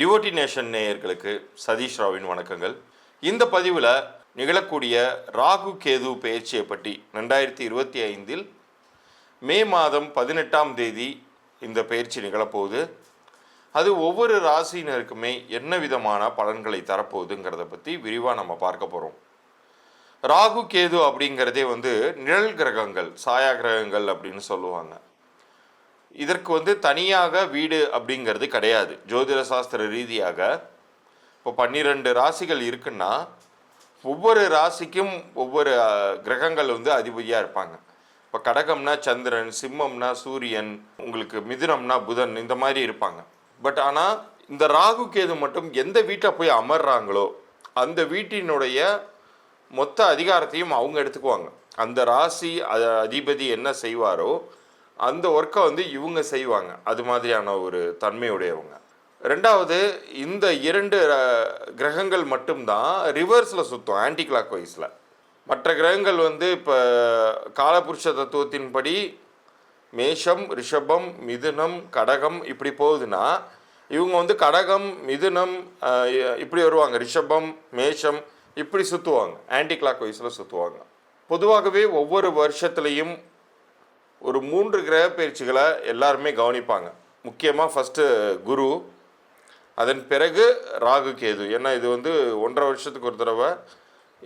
Devotee nation நேயர்களுக்கு சதீஷ் ராவின் வணக்கங்கள். இந்த பதிவில் நிகழக்கூடிய ராகு கேது பயிற்சியை பற்றி ரெண்டாயிரத்தி இருபத்தி ஐந்தில் மே மாதம் பதினெட்டாம் தேதி இந்த பயிற்சி நிகழப்போகுது. அது ஒவ்வொரு ராசியினருக்குமே என்ன விதமான பலன்களை தரப்போகுதுங்கிறத பற்றி விரிவாக நம்ம பார்க்க போகிறோம் ராகு கேது அப்படிங்கிறதே வந்து நிழல் கிரகங்கள் சாயா கிரகங்கள் அப்படின்னு சொல்லுவாங்க. இதற்கு வந்து தனியாக வீடு அப்படிங்கிறது கிடையாது. ஜோதிட சாஸ்திர ரீதியாக. இப்போ பன்னிரெண்டு ராசிகள் இருக்குன்னா ஒவ்வொரு ராசிக்கும் ஒவ்வொரு கிரகங்கள் வந்து அதிபதியாக இருப்பாங்க. இப்போ கடகம்னா சந்திரன் சிம்மம்னா சூரியன் உங்களுக்கு மிதுனம்னா புதன் இந்த மாதிரி இருப்பாங்க. பட் ஆனால் இந்த ராகு கேது மட்டும் எந்த வீட்டை போய் அமர்றாங்களோ அந்த வீட்டினுடைய மொத்த அதிகாரத்தையும் அவங்க எடுத்துக்குவாங்க. அந்த ராசி அதிபதி என்ன செய்வாரோ அந்த ஒர்க்கை வந்து இவங்க செய்வாங்க. அது மாதிரியான ஒரு தன்மையுடையவங்க. ரெண்டாவது இந்த இரண்டு கிரகங்கள் மட்டும்தான் ரிவர்ஸில் சுற்றும் ஆன்டி கிளாக் வைஸில் மற்ற கிரகங்கள் வந்து இப்போ காலபுருஷ தத்துவத்தின்படி மேஷம் ரிஷபம் மிதுனம் கடகம் இப்படி போகுதுன்னா இவங்க வந்து கடகம் மிதுனம் இப்படி வருவாங்க. ரிஷபம் மேஷம் இப்படி சுற்றுவாங்க ஆன்டி கிளாக் வைஸில் சுற்றுவாங்க பொதுவாகவே ஒவ்வொரு வருஷத்துலேயும் ஒரு மூன்று கிரக பயிற்சிகளை எல்லாருமே கவனிப்பாங்க. முக்கியமாக ஃபஸ்ட்டு குரு அதன் பிறகு ராகு கேது. ஏன்னா இது வந்து ஒன்றரை வருஷத்துக்கு ஒரு தடவை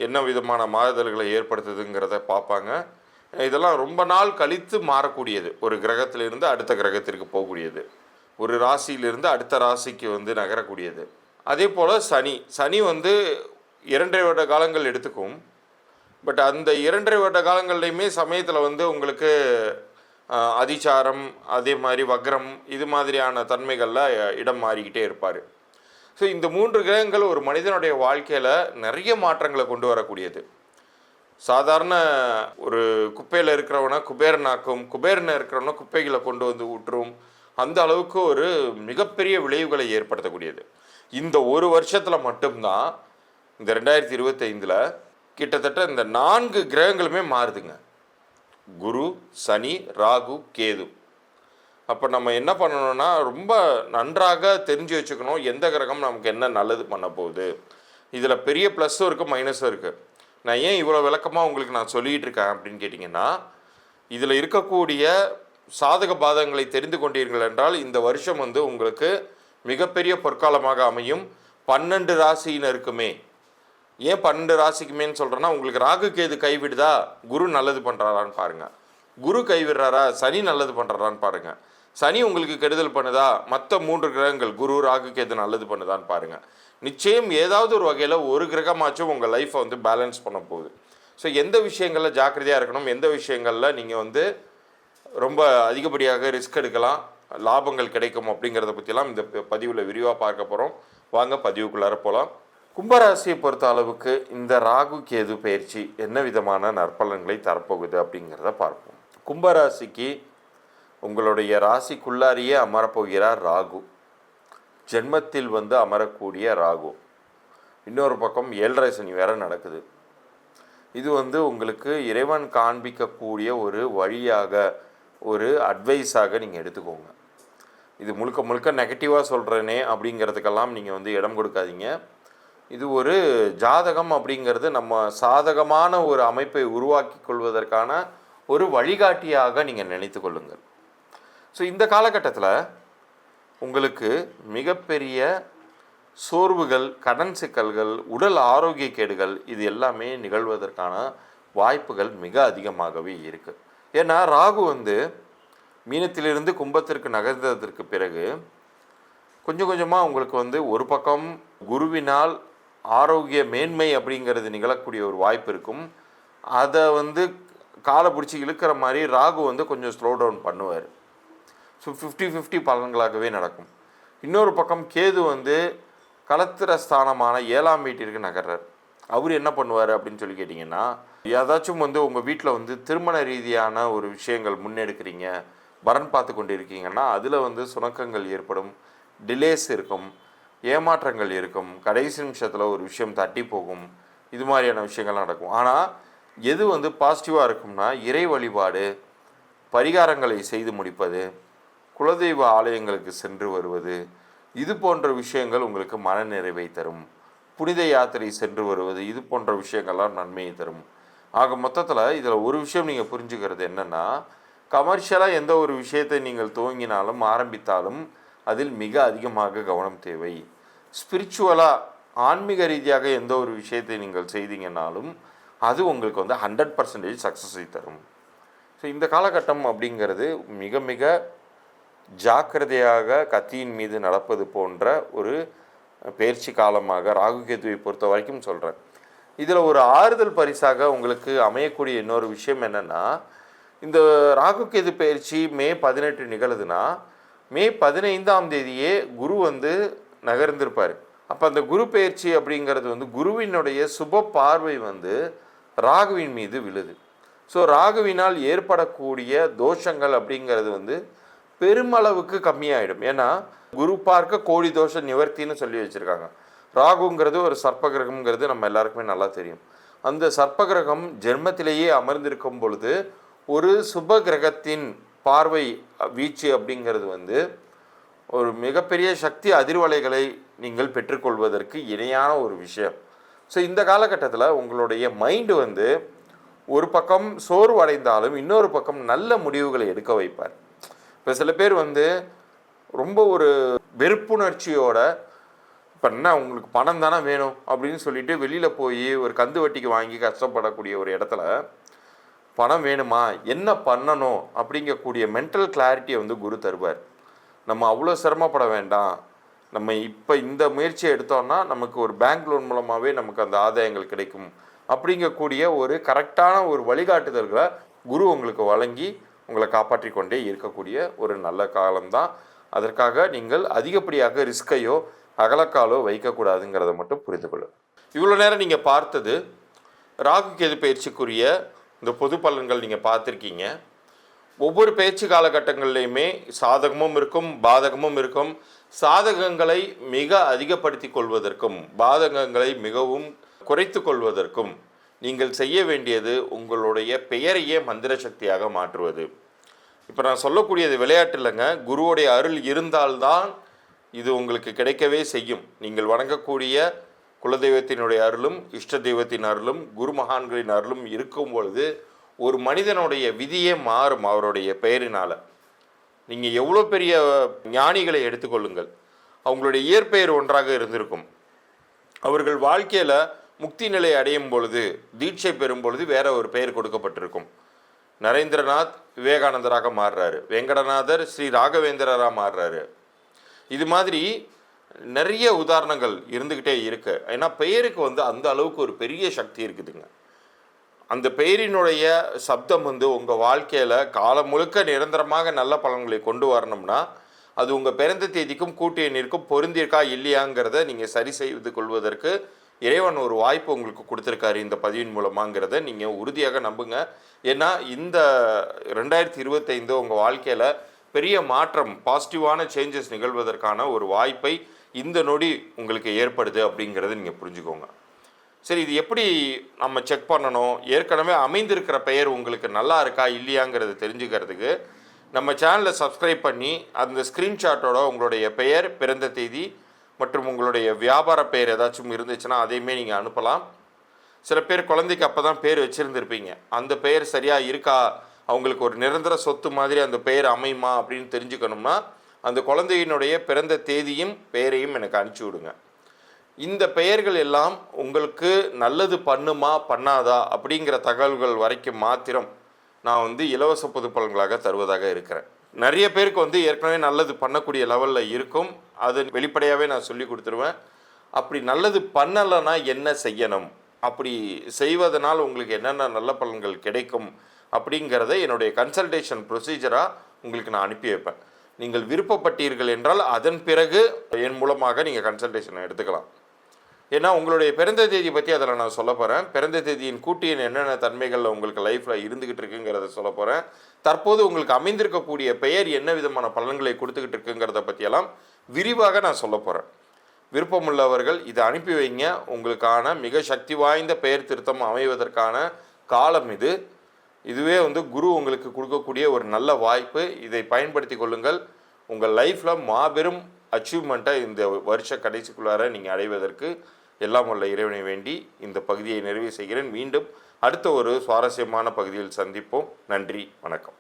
என்ன விதமான மாறுதல்களை ஏற்படுத்துதுங்கிறத பார்ப்பாங்க. இதெல்லாம் ரொம்ப நாள் கழித்து மாறக்கூடியது. ஒரு கிரகத்திலிருந்து அடுத்த கிரகத்திற்கு போகக்கூடியது. ஒரு ராசியிலிருந்து அடுத்த ராசிக்கு வந்து நகரக்கூடியது. அதே போல் சனி. சனி வந்து இரண்டரை வருட காலங்கள் எடுத்துக்கும். பட் அந்த இரண்டரை வருட காலங்கள்லையுமே சமயத்தில் வந்து உங்களுக்கு அதிச்சாரம் அதே மாதிரி வக்ரம் இது மாதிரியான தன்மைகளில் இடம் மாறிக்கிட்டே இருப்பார். ஸோ இந்த மூன்று கிரகங்கள் ஒரு மனிதனுடைய வாழ்க்கையில் நிறைய மாற்றங்களை கொண்டு வரக்கூடியது. சாதாரண ஒரு குப்பையில் இருக்கிறவனை குபேரனாக்கும் குபேரனை இருக்கிறவனை குப்பைகளை கொண்டு வந்து ஊற்றும் அந்த அளவுக்கு ஒரு மிகப்பெரிய விளைவுகளை ஏற்படுத்தக்கூடியது. இந்த ஒரு வருஷத்தில் மட்டும்தான் இந்த ரெண்டாயிரத்தி இருபத்தைந்தில் கிட்டத்தட்ட இந்த நான்கு கிரகங்களுமே மாறுதுங்க. குரு சனி ராகு கேது. அப்போ நம்ம என்ன பண்ணணும்னா ரொம்ப நன்றாக தெரிஞ்சு வச்சுக்கணும் எந்த கிரகம் நமக்கு என்ன நல்லது பண்ண போகுது. இதில் பெரிய ப்ளஸ்ஸும் இருக்குது மைனஸும் இருக்குது நான் ஏன் இவ்வளோ விளக்கமாக உங்களுக்கு நான் சொல்லிகிட்டு இருக்கேன் அப்படின்னு கேட்டிங்கன்னா இதில் இருக்கக்கூடிய சாதக பாதகங்களை தெரிந்து கொண்டீர்கள் என்றால் இந்த வருஷம் வந்து உங்களுக்கு மிகப்பெரிய பொற்காலமாக அமையும். பன்னெண்டு ராசியினருக்குமே ஏன் பன்னெண்டு ராசிக்குமேன்னு சொல்கிறேன்னா உங்களுக்கு ராகு கேது கைவிடுதா குரு நல்லது பண்ணுறாரான்னு பாருங்கள் குரு கைவிடுறாரா சனி நல்லது பண்ணுறாரான்னு பாருங்கள் சனி உங்களுக்கு கெடுதல் பண்ணுதா மற்ற மூன்று கிரகங்கள் குரு ராகு கேது நல்லது பண்ணுதான்னு பாருங்கள் நிச்சயம் ஏதாவது ஒரு வகையில் ஒரு கிரகமாச்சும் உங்கள் லைஃப்பை வந்து பேலன்ஸ் பண்ண போகுது. ஸோ எந்த விஷயங்களில் ஜாக்கிரதையாக இருக்கணும் எந்த விஷயங்களில் நீங்கள் வந்து ரொம்ப அதிகப்படியாக ரிஸ்க் எடுக்கலாம் லாபங்கள் கிடைக்கும் அப்படிங்கிறத பற்றிலாம் இந்த பதிவில் விரிவாக பார்க்க போகிறோம் வாங்க பதிவுக்குள்ளார போகலாம் கும்பராசியை பொறுத்த அளவுக்கு இந்த ராகு கேது பயிற்சி என்ன விதமான நற்பலன்களை தரப்போகுது அப்படிங்கிறத பார்ப்போம். கும்பராசிக்கு உங்களுடைய ராசிக்குள்ளாரியே அமரப்போகிறார் ராகு. ஜென்மத்தில் வந்து அமரக்கூடிய ராகு. இன்னொரு பக்கம் ஏழரை சனி வேற நடக்குது. இது வந்து உங்களுக்கு இறைவன் காண்பிக்கக்கூடிய ஒரு வழியாக ஒரு அட்வைஸாக நீங்கள் எடுத்துக்கோங்க. இது முழுக்க முழுக்க நெகட்டிவாக சொல்கிறேனே அப்படிங்கிறதுக்கெல்லாம் நீங்கள் வந்து இடம் கொடுக்காதீங்க. இது ஒரு ஜாதகம் அப்படிங்கிறது நம்ம சாதகமான ஒரு அமைப்பை உருவாக்கி கொள்வதற்கான ஒரு வழிகாட்டியாக நீங்கள் நினைத்து கொள்ளுங்கள். ஸோ இந்த காலகட்டத்தில் உங்களுக்கு மிகப்பெரிய சோர்வுகள் கடன் சிக்கல்கள் உடல் ஆரோக்கிய கேடுகள் இது எல்லாமே நிகழ்வதற்கான வாய்ப்புகள் மிக அதிகமாகவே இருக்குது ஏன்னா ராகு வந்து மீனத்திலிருந்து கும்பத்திற்கு நகர்ந்ததற்கு பிறகு கொஞ்சம் கொஞ்சமாக உங்களுக்கு வந்து ஒரு பக்கம் குருவினால் ஆரோக்கிய மேன்மை அப்படிங்கிறது நிகழக்கூடிய ஒரு வாய்ப்பு இருக்கும். அதை வந்து காலை பிடிச்சி இழுக்கிற மாதிரி ராகு வந்து கொஞ்சம் ஸ்லோ டவுன் பண்ணுவார். ஸோ ஃபிஃப்டி ஃபிஃப்டி பலன்களாகவே நடக்கும். இன்னொரு பக்கம் கேது வந்து களத்திர ஸ்தானமான ஏழாம் வீட்டிற்கு நகர்றார். அவர் என்ன பண்ணுவார் அப்படின்னு சொல்லி கேட்டிங்கன்னா ஏதாச்சும் வந்து உங்கள் வீட்டில் வந்து திருமண ரீதியான ஒரு விஷயங்கள் முன்னெடுக்கிறீங்க வரன் பார்த்து கொண்டு இருக்கீங்கன்னா அதில் வந்து சுணக்கங்கள் ஏற்படும் டிலேஸ் இருக்கும். ஏமாற்றங்கள் இருக்கும். கடைசி நிமிஷத்தில் ஒரு விஷயம் தட்டி போகும். இது மாதிரியான விஷயங்கள் நடக்கும். ஆனால் எது வந்து பாசிட்டிவாக இருக்கும்னா இறை வழிபாடு பரிகாரங்களை செய்து முடிப்பது குலதெய்வ ஆலயங்களுக்கு சென்று வருவது இது போன்ற விஷயங்கள் உங்களுக்கு மனநிறைவை தரும். புனித யாத்திரை சென்று வருவது இது போன்ற விஷயங்கள்லாம் நன்மையை தரும். ஆக மொத்தத்தில் இதில் ஒரு விஷயம் நீங்கள் புரிஞ்சுக்கிறது என்னென்னா கமர்ஷியலாக எந்த ஒரு விஷயத்தை நீங்கள் துவங்கினாலும் ஆரம்பித்தாலும் அதில் மிக அதிகமாக கவனம் தேவை. ஸ்பிரிச்சுவலாக ஆன்மீக ரீதியாக எந்த ஒரு விஷயத்தை நீங்கள் செய்தீங்கன்னாலும் அது உங்களுக்கு வந்து ஹண்ட்ரட் பர்சன்டேஜ் சக்ஸஸை தரும். ஸோ இந்த காலகட்டம் அப்படிங்கிறது மிக மிக ஜாக்கிரதையாக கத்தியின் மீது நடப்பது போன்ற ஒரு பயிற்சி காலமாக ராகுகேதுவை பொறுத்த வரைக்கும் சொல்கிறேன் இதில் ஒரு ஆறுதல் பரிசாக உங்களுக்கு அமையக்கூடிய இன்னொரு விஷயம் என்னென்னா இந்த ராகுகேது பயிற்சி மே பதினெட்டு நிகழுதுன்னா மே பதினைந்தாம் தேதியே குரு வந்து நகர்ந்திருப்பார். அப்போ அந்த குரு பயிற்சி அப்படிங்கிறது வந்து குருவினுடைய சுப பார்வை வந்து ராகுவின் மீது விழுது. ஸோ ராகுவினால் ஏற்படக்கூடிய தோஷங்கள் அப்படிங்கிறது வந்து பெருமளவுக்கு கம்மியாயிடும். ஏன்னா குரு பார்க்க கோடி தோஷ நிவர்த்தின்னு சொல்லி வச்சுருக்காங்க. ராகுங்கிறது ஒரு சர்ப்ப கிரகம்ங்கிறது நம்ம எல்லாருக்குமே நல்லா தெரியும். அந்த சர்ப்ப கிரகம் ஜென்மத்திலேயே அமர்ந்திருக்கும் பொழுது ஒரு சுப கிரகத்தின் பார்வை வீச்சு அப்படிங்கிறது வந்து ஒரு மிகப்பெரிய சக்தி அதிர்வலைகளை நீங்கள் பெற்றுக்கொள்வதற்கு இணையான ஒரு விஷயம். ஸோ இந்த காலகட்டத்தில் உங்களுடைய மைண்டு வந்து ஒரு பக்கம் சோர்வு அடைந்தாலும் இன்னொரு பக்கம் நல்ல முடிவுகளை எடுக்க வைப்பார். இப்போ சில பேர் வந்து ரொம்ப ஒரு வெறுப்புணர்ச்சியோட இப்போ என்ன உங்களுக்கு பணம் தானே வேணும்? அப்படின்னு சொல்லிட்டு வெளியில் போய் ஒரு கந்து வட்டிக்கு வாங்கி கஷ்டப்படக்கூடிய ஒரு இடத்துல பணம் வேணுமா? என்ன பண்ணணும்? அப்படிங்கக்கூடிய மென்டல் கிளாரிட்டியை வந்து குரு தருவார். நம்ம அவ்வளோ சிரமப்பட வேண்டாம். நம்ம இப்போ இந்த முயற்சியை எடுத்தோம்னா நமக்கு ஒரு பேங்க் லோன் மூலமாகவே நமக்கு அந்த ஆதாயங்கள் கிடைக்கும். அப்படிங்கக்கூடிய ஒரு கரெக்டான ஒரு வழிகாட்டுதல்களை குரு உங்களுக்கு வழங்கி உங்களை காப்பாற்றி கொண்டே இருக்கக்கூடிய ஒரு நல்ல காலம்தான். அதற்காக நீங்கள் அதிகப்படியாக ரிஸ்கையோ அகலக்காலோ வைக்கக்கூடாதுங்கிறத மட்டும் புரிந்து கொள்ளும் இவ்வளோ நேரம் நீங்கள் பார்த்தது ராகு கேது பயிற்சிக்குரிய இந்த பொது பலன்கள் நீங்கள் பார்த்துருக்கீங்க. ஒவ்வொரு பேச்சு காலகட்டங்கள்லையுமே சாதகமும் இருக்கும் பாதகமும் இருக்கும். சாதகங்களை மிக அதிகப்படுத்தி கொள்வதற்கும் பாதகங்களை மிகவும் குறைத்து கொள்வதற்கும் நீங்கள் செய்ய வேண்டியது உங்களுடைய பெயரையே மந்திர சக்தியாக மாற்றுவது. இப்போ நான் சொல்லக்கூடியது விளையாட்டு இல்லைங்க. குருவுடைய அருள் இருந்தால்தான் இது உங்களுக்கு கிடைக்கவே செய்யும். நீங்கள் வணங்கக்கூடிய குலதெய்வத்தினுடைய அருளும் இஷ்ட தெய்வத்தின் அருளும் குருமகான்களின் அருளும் இருக்கும் பொழுது ஒரு மனிதனுடைய விதியே மாறும் அவருடைய பெயரினால். நீங்கள் எவ்வளோ பெரிய ஞானிகளை எடுத்துக்கொள்ளுங்கள் அவங்களுடைய இயற்பெயர் ஒன்றாக இருந்திருக்கும். அவர்கள் வாழ்க்கையில் முக்தி நிலை அடையும் பொழுது தீட்சை பெறும் பொழுது வேற ஒரு பெயர் கொடுக்கப்பட்டிருக்கும். நரேந்திரநாத் விவேகானந்தராக மாறுறாரு. வெங்கடநாதர் ஸ்ரீ ராகவேந்திரராக மாறுறாரு. இது மாதிரி நிறைய உதாரணங்கள் இருந்துக்கிட்டே இருக்கு. ஏன்னா பெயருக்கு வந்து அந்த அளவுக்கு ஒரு பெரிய சக்தி இருக்குதுங்க. அந்த பெயரினுடைய சப்தம் வந்து உங்கள் வாழ்க்கையில் காலம் முழுக்க நிரந்தரமாக நல்ல பலன்களை கொண்டு வரணும்னா அது உங்கள் பிறந்த தேதிக்கும் கூட்டு பொருந்திருக்கா இல்லையாங்கிறத நீங்கள் சரி செய்து கொள்வதற்கு இறைவன் ஒரு வாய்ப்பு உங்களுக்கு கொடுத்துருக்காரு இந்த பதிவின் மூலமாங்கிறத நீங்கள் உறுதியாக நம்புங்க. ஏன்னா இந்த ரெண்டாயிரத்தி இருபத்தைந்து உங்கள் வாழ்க்கையில் பெரிய மாற்றம் பாசிட்டிவான சேஞ்சஸ் நிகழ்வதற்கான ஒரு வாய்ப்பை இந்த நொடி உங்களுக்கு ஏற்படுது அப்படிங்கிறத நீங்கள் புரிஞ்சுக்கோங்க. சரி இது எப்படி நம்ம செக் பண்ணணும்? ஏற்கனவே அமைந்திருக்கிற பெயர் உங்களுக்கு நல்லா இருக்கா இல்லையாங்கிறத தெரிஞ்சுக்கிறதுக்கு நம்ம சேனலை சப்ஸ்கிரைப் பண்ணி அந்த ஸ்க்ரீன்ஷாட்டோட உங்களுடைய பெயர் பிறந்த தேதி மற்றும் உங்களுடைய வியாபார பெயர் ஏதாச்சும் இருந்துச்சுன்னா அதையுமே நீங்கள் அனுப்பலாம். சில பேர் குழந்தைக்கு அப்போ தான் பேர் வச்சுருந்துருப்பீங்க. அந்த பெயர் சரியாக இருக்கா? அவங்களுக்கு ஒரு நிரந்தர சொத்து மாதிரி அந்த பெயர் அமையுமா அப்படின்னு தெரிஞ்சுக்கணும்னா அந்த குழந்தையினுடைய பிறந்த தேதியும் பெயரையும் எனக்கு அனுப்பிச்சி விடுங்க. இந்த பெயர்கள் எல்லாம் உங்களுக்கு நல்லது பண்ணுமா பண்ணாதா அப்படிங்கிற தகவல்கள் வரைக்கும் மாத்திரம் நான் வந்து இலவச பொது பலன்களாக தருவதாக இருக்கிறேன். நிறைய பேருக்கு வந்து ஏற்கனவே நல்லது பண்ணக்கூடிய லெவலில் இருக்கும். அது வெளிப்படையாகவே நான் சொல்லி கொடுத்துருவேன். அப்படி நல்லது பண்ணலைன்னா என்ன செய்யணும்? அப்படி செய்வதனால் உங்களுக்கு என்னென்ன நல்ல பலன்கள் கிடைக்கும் அப்படிங்கிறத என்னுடைய கன்சல்டேஷன் ப்ரொசீஜராக உங்களுக்கு நான் அனுப்பி வைப்பேன். நீங்கள் விருப்பப்பட்டீர்கள் என்றால் அதன் பிறகு என் மூலமாக நீங்கள் கன்சல்டேஷனை எடுத்துக்கலாம். ஏன்னா உங்களுடைய பிறந்த தேதி பற்றி அதில் நான் சொல்ல போகிறேன் பிறந்த தேதியின் கூட்டியின் என்னென்ன தன்மைகள் உங்களுக்கு லைஃப்பில் இருந்துக்கிட்டு இருக்குங்கிறத சொல்ல போகிறேன் தற்போது உங்களுக்கு அமைந்திருக்கக்கூடிய பெயர் என்ன விதமான பலன்களை கொடுத்துக்கிட்டு இருக்குங்கிறத பற்றியெல்லாம் விரிவாக நான் சொல்ல போகிறேன் விருப்பமுள்ளவர்கள் இதை அனுப்பி வைங்க. உங்களுக்கான மிக சக்தி வாய்ந்த பெயர் திருத்தம் அமைவதற்கான காலம் இது. இதுவே வந்து குரு உங்களுக்கு கொடுக்கக்கூடிய ஒரு நல்ல வாய்ப்பு. இதை பயன்படுத்தி கொள்ளுங்கள். உங்கள் லைஃப்பில் மாபெரும் அச்சீவ்மெண்ட்டை இந்த வருஷ கடைசிக்குள்ளார நீங்கள் அடைவதற்கு எல்லாம் உள்ள இறைவனை வேண்டி இந்த பகுதியை நிறைவு செய்கிறேன். மீண்டும் அடுத்த ஒரு சுவாரஸ்யமான பகுதியில் சந்திப்போம். நன்றி வணக்கம்.